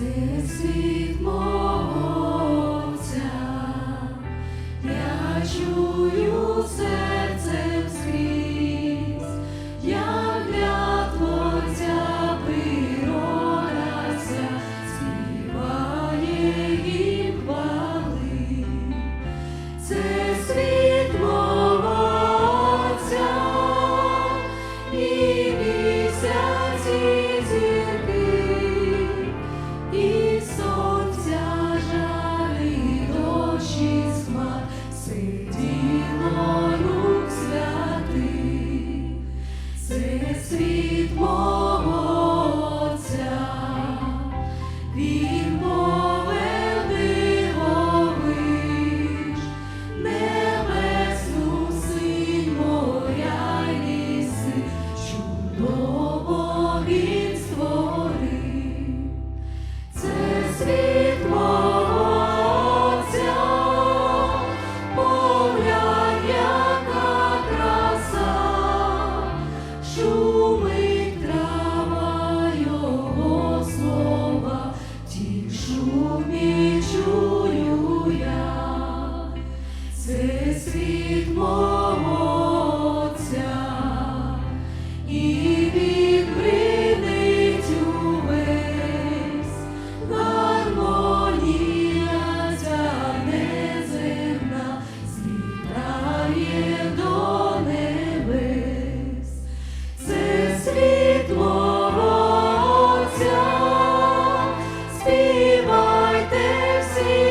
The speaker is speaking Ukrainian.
Sweet morning. він створив, це світ мого Отця, погляд, краса, шумить трава слова, ті шумі це світ. see.